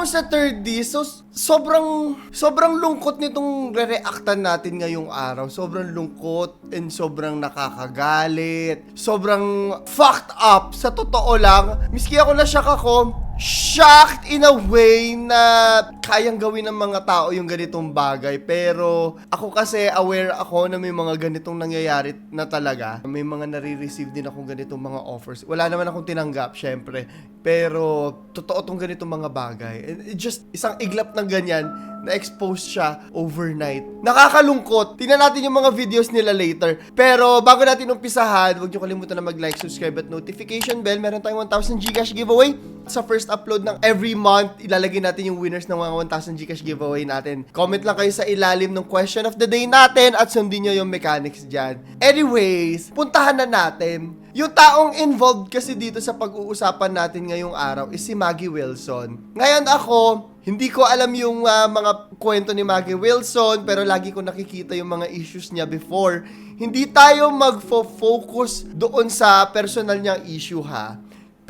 mo sa 3D, so sobrang sobrang lungkot nitong re-reactan natin ngayong araw. Sobrang lungkot and sobrang nakakagalit. Sobrang fucked up sa totoo lang. Miski ako na shock ako, shocked in a way na kayang gawin ng mga tao yung ganitong bagay. Pero ako kasi aware ako na may mga ganitong nangyayari na talaga. May mga nare-receive din akong ganitong mga offers. Wala naman akong tinanggap, syempre. Pero totoo tong ganitong mga bagay. And it just isang iglap ng ganyan na-expose siya overnight. Nakakalungkot. Tingnan natin yung mga videos nila later. Pero bago natin umpisahan, huwag niyo kalimutan na mag-like, subscribe at notification bell. Meron tayong 1,000 Gcash giveaway. Sa first upload ng every month, ilalagay natin yung winners ng mga 1,000 Gcash giveaway natin. Comment lang kayo sa ilalim ng question of the day natin at sundin nyo yung mechanics dyan. Anyways, puntahan na natin. Yung taong involved kasi dito sa pag-uusapan natin ngayong araw is si Maggie Wilson. Ngayon ako, hindi ko alam yung ah, mga kwento ni Maggie Wilson pero lagi ko nakikita yung mga issues niya before. Hindi tayo magfo-focus doon sa personal niyang issue ha.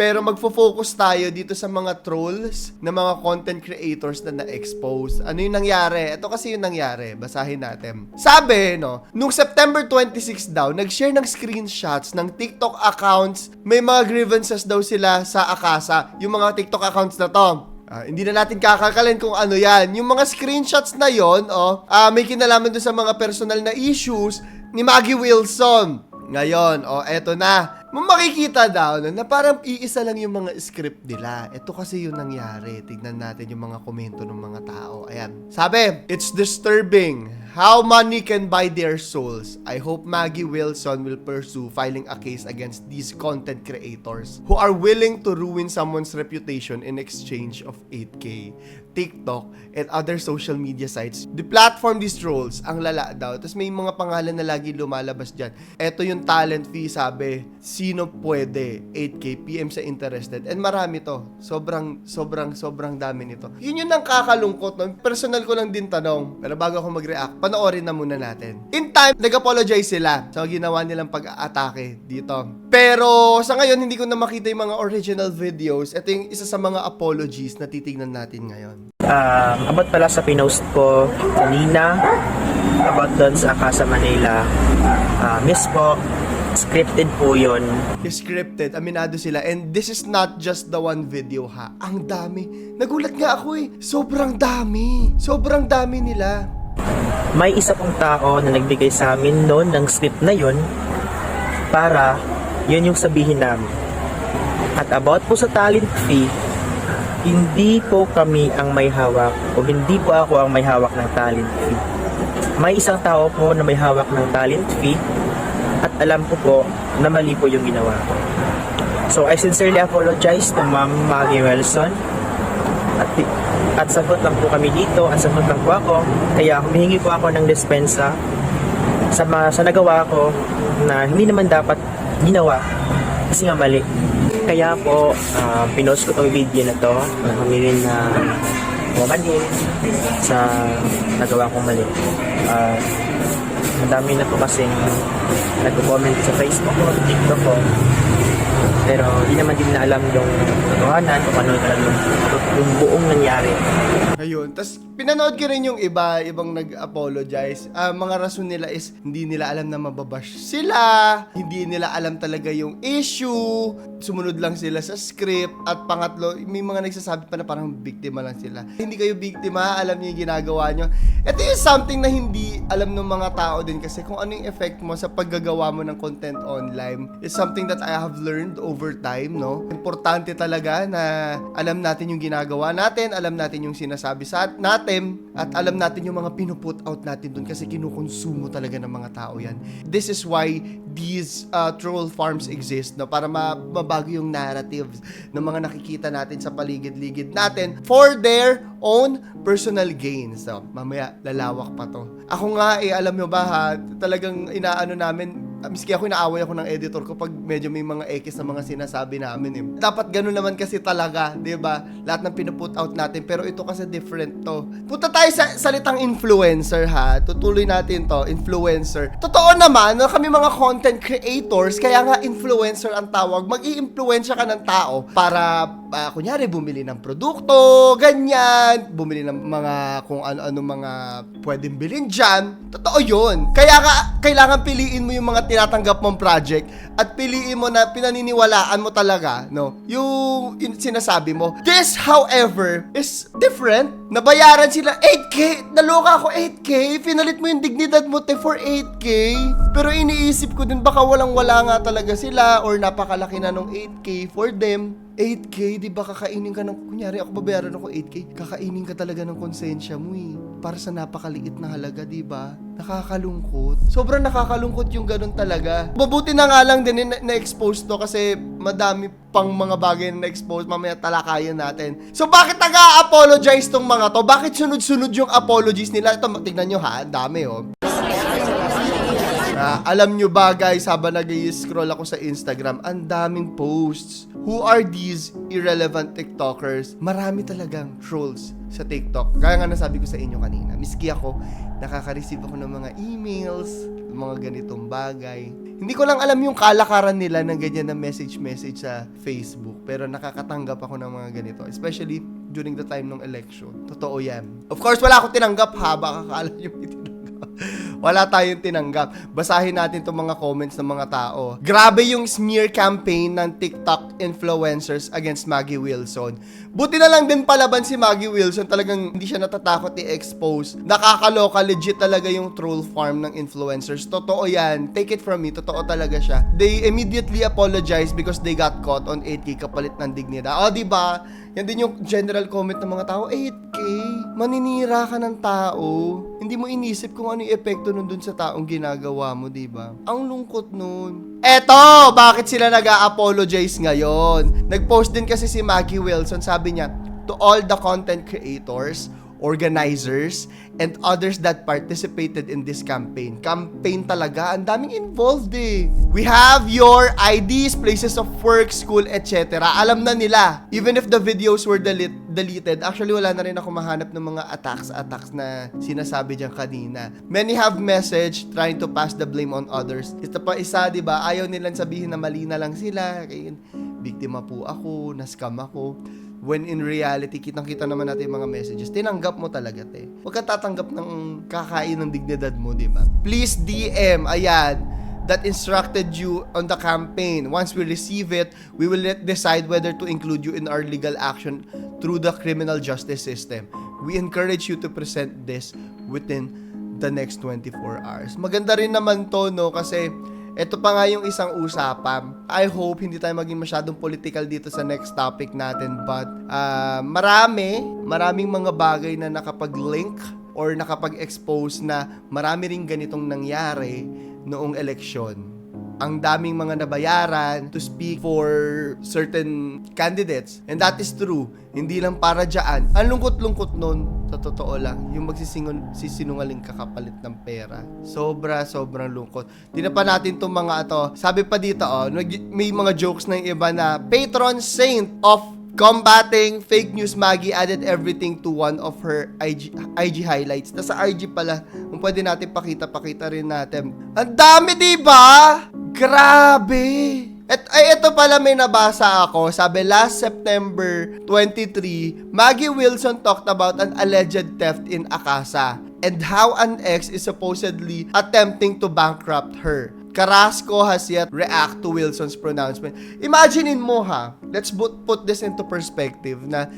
Pero magfo-focus tayo dito sa mga trolls na mga content creators na na-expose. Ano yung nangyari? Ito kasi yung nangyari. Basahin natin. Sabi, no, nung September 26 daw, nag-share ng screenshots ng TikTok accounts. May mga grievances daw sila sa Akasa. Yung mga TikTok accounts na to. Ah, hindi na natin kakakalin kung ano yan. Yung mga screenshots na yon, oh, ah, may kinalaman doon sa mga personal na issues ni Maggie Wilson. Ngayon, oh, eto na. Makikita daw no, na parang iisa lang yung mga script nila. Ito kasi yung nangyari. Tignan natin yung mga komento ng mga tao. Ayan. Sabi, it's disturbing how money can buy their souls. I hope Maggie Wilson will pursue filing a case against these content creators who are willing to ruin someone's reputation in exchange of 8K. TikTok, and other social media sites. The platform these trolls, ang lala daw. Tapos may mga pangalan na lagi lumalabas dyan. Ito yung talent fee, sabi. Sino pwede? 8K, PM sa interested. And marami to. Sobrang, sobrang, sobrang dami nito. Yun yung nang kakalungkot. No? Personal ko lang din tanong. Pero bago ako mag-react, panoorin na muna natin. In time, nag-apologize sila sa ginawa nilang pag-atake dito. Pero sa ngayon, hindi ko na makita yung mga original videos. Ito yung isa sa mga apologies na titignan natin ngayon. um, about pala sa pinost ko kanina about doon sa Akasa Manila uh, miss po scripted po yun scripted, aminado sila. And this is not just the one video ha. Ang dami. Nagulat nga ako eh. Sobrang dami. Sobrang dami nila. may isa pong tao na nagbigay sa amin noon ng script na yun para yun yung sabihin namin at about po sa talent fee hindi po kami ang may hawak o hindi po ako ang may hawak ng talent fee may isang tao po na may hawak ng talent fee at alam ko po na mali po yung ginawa ko. So I sincerely apologize to Ma'am Maggie Wilson at, at sagot lang po kami dito at sagot lang po ako kaya humihingi po ako ng dispensa sa, ma- sa nagawa ko na hindi naman dapat ginawa kasi nga mali. Kaya po, uh, pinost ko tong video na to na humirin na bumanin sa nagawa kong mali. Uh, madami na po kasing nag-comment sa Facebook ko, TikTok ko. Pero hindi naman din na alam yung katotohanan kung ano yung, yung buong nangyari. Ayun. Tapos, pinanood ko rin yung iba, ibang nag-apologize. Ah, mga rason nila is, hindi nila alam na mababash sila. Hindi nila alam talaga yung issue. Sumunod lang sila sa script. At pangatlo, may mga nagsasabi pa na parang biktima lang sila. Hindi kayo biktima, alam niyo yung ginagawa nyo. Ito yung something na hindi alam ng mga tao din kasi kung ano yung effect mo sa paggagawa mo ng content online is something that I have learned over time, no? Importante talaga na alam natin yung ginagawa natin, alam natin yung sinasabi sa natin, at alam natin yung mga pinuput out natin dun kasi kinukonsumo talaga ng mga tao yan. This is why these uh, troll farms exist, no? Para ma- mabago yung narratives ng mga nakikita natin sa paligid-ligid natin for their own personal gains. So, mamaya, lalawak pa to. Ako nga, eh, alam nyo ba ha, talagang inaano namin, miski ako inaaway ako ng editor ko pag medyo may mga ekis na mga sinasabi namin eh. Dapat ganun naman kasi talaga, 'di ba? Lahat ng pinuput out natin pero ito kasi different to. Punta tayo sa salitang influencer ha. Tutuloy natin to, influencer. Totoo naman, no, kami mga content creators, kaya nga influencer ang tawag. Mag-iimpluwensya ka ng tao para ah, kunyari, bumili ng produkto, ganyan, bumili ng mga kung ano-ano mga pwedeng bilhin dyan. Totoo yun. Kaya nga, kailangan piliin mo yung mga tinatanggap mong project at piliin mo na pinaniniwalaan mo talaga, no? Yung in- sinasabi mo. This, however, is different. Nabayaran sila 8K. Naloka ako 8K. Pinalit mo yung dignidad mo te for 8K. Pero iniisip ko din baka walang-wala nga talaga sila or napakalaki na nung 8K for them. 8K, di ba kakainin ka ng, kunyari ako babayaran ako 8K, kakainin ka talaga ng konsensya mo eh. Para sa napakaliit na halaga, di ba? Nakakalungkot. Sobrang nakakalungkot yung ganun talaga. Mabuti na nga lang din na- na-expose to kasi madami pang mga bagay na na-expose. Mamaya talakayan natin. So bakit nag-a-apologize tong mga to? Bakit sunod-sunod yung apologies nila? Ito, tignan nyo ha, ang dami oh. Ah, alam nyo ba guys, habang nag-scroll ako sa Instagram, ang daming posts. Who are these irrelevant TikTokers? Marami talagang trolls sa TikTok. Gaya nga nasabi ko sa inyo kanina. Miski ako, nakaka-receive ako ng mga emails, mga ganitong bagay. Hindi ko lang alam yung kalakaran nila ng ganyan na message-message sa Facebook. Pero nakakatanggap ako ng mga ganito. Especially during the time ng election. Totoo yan. Of course, wala akong tinanggap ha. Baka kala nyo may. Wala tayong tinanggap. Basahin natin itong mga comments ng mga tao. Grabe yung smear campaign ng TikTok influencers against Maggie Wilson. Buti na lang din palaban si Maggie Wilson. Talagang hindi siya natatakot i-expose. Nakakaloka. Legit talaga yung troll farm ng influencers. Totoo yan. Take it from me. Totoo talaga siya. They immediately apologize because they got caught on 8K kapalit ng dignidad. O, di ba? Yan din yung general comment ng mga tao. 8K? Maninira ka ng tao. Hindi mo inisip kung ano yung epekto nun dun sa taong ginagawa mo, di ba? Ang lungkot nun. Eto! Bakit sila nag-a-apologize ngayon? Nag-post din kasi si Maggie Wilson. Sabi niya, to all the content creators, organizers, and others that participated in this campaign. Campaign talaga. Ang daming involved eh. We have your IDs, places of work, school, etc. Alam na nila. Even if the videos were delete, deleted, actually wala na rin ako mahanap ng mga attacks, attacks na sinasabi dyan kanina. Many have message trying to pass the blame on others. Ito pa isa, di ba? Ayaw nilang sabihin na mali na lang sila. Biktima po ako, na-scam ako. When in reality, kitang-kita naman natin yung mga messages. Tinanggap mo talaga, te. Huwag ka tatanggap ng kakain ng dignidad mo, di ba? Please DM, ayan, that instructed you on the campaign. Once we receive it, we will let decide whether to include you in our legal action through the criminal justice system. We encourage you to present this within the next 24 hours. Maganda rin naman to, no? Kasi ito pa nga yung isang usapan. I hope hindi tayo maging masyadong political dito sa next topic natin. But ah, marami, maraming mga bagay na nakapag-link or nakapag-expose na marami ring ganitong nangyari noong eleksyon ang daming mga nabayaran to speak for certain candidates. And that is true. Hindi lang para dyan. Ang lungkot-lungkot nun, sa totoo lang, yung magsisingon, sisinungaling kakapalit ng pera. Sobra, sobrang lungkot. Tina pa natin itong mga to. Sabi pa dito, oh, may mga jokes na yung iba na patron saint of combating fake news Maggie added everything to one of her IG, IG highlights. Tapos sa IG pala, kung pwede natin pakita, pakita rin natin. Ang dami, di ba? Grabe! Et, ay, ito pala may nabasa ako. Sabi, last September 23, Maggie Wilson talked about an alleged theft in Akasa and how an ex is supposedly attempting to bankrupt her. Carrasco has yet react to Wilson's pronouncement. Imaginein mo ha, let's put, put this into perspective na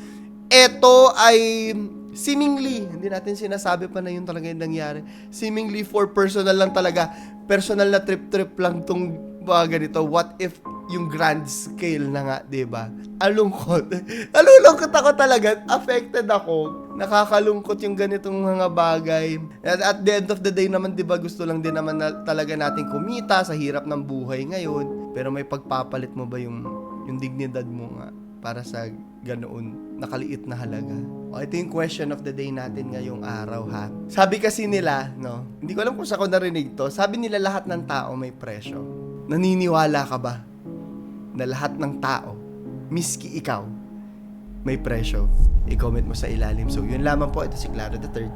ito ay seemingly, hindi natin sinasabi pa na yun talaga yung nangyari. Seemingly for personal lang talaga, personal na trip-trip lang tong mga ganito. What if yung grand scale na nga, 'di ba? Alungkot. Alulungkot ako talaga. Affected ako. Nakakalungkot yung ganitong mga bagay. At at the end of the day naman, 'di ba, gusto lang din naman na, talaga natin kumita sa hirap ng buhay ngayon. Pero may pagpapalit mo ba yung yung dignidad mo nga para sa ganoon nakaliit na halaga. O, ito yung question of the day natin ngayong araw ha. Sabi kasi nila, no, hindi ko alam kung sa ko narinig to, sabi nila lahat ng tao may presyo. Naniniwala ka ba na lahat ng tao, miski ikaw, may presyo? I-comment mo sa ilalim. So, yun lamang po. Ito si Clara the Third.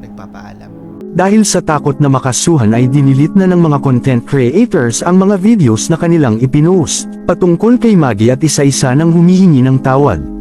Nagpapaalam. Dahil sa takot na makasuhan ay dinilit na ng mga content creators ang mga videos na kanilang ipinost. Patungkol kay Maggie at isa-isa nang humihingi ng tawad.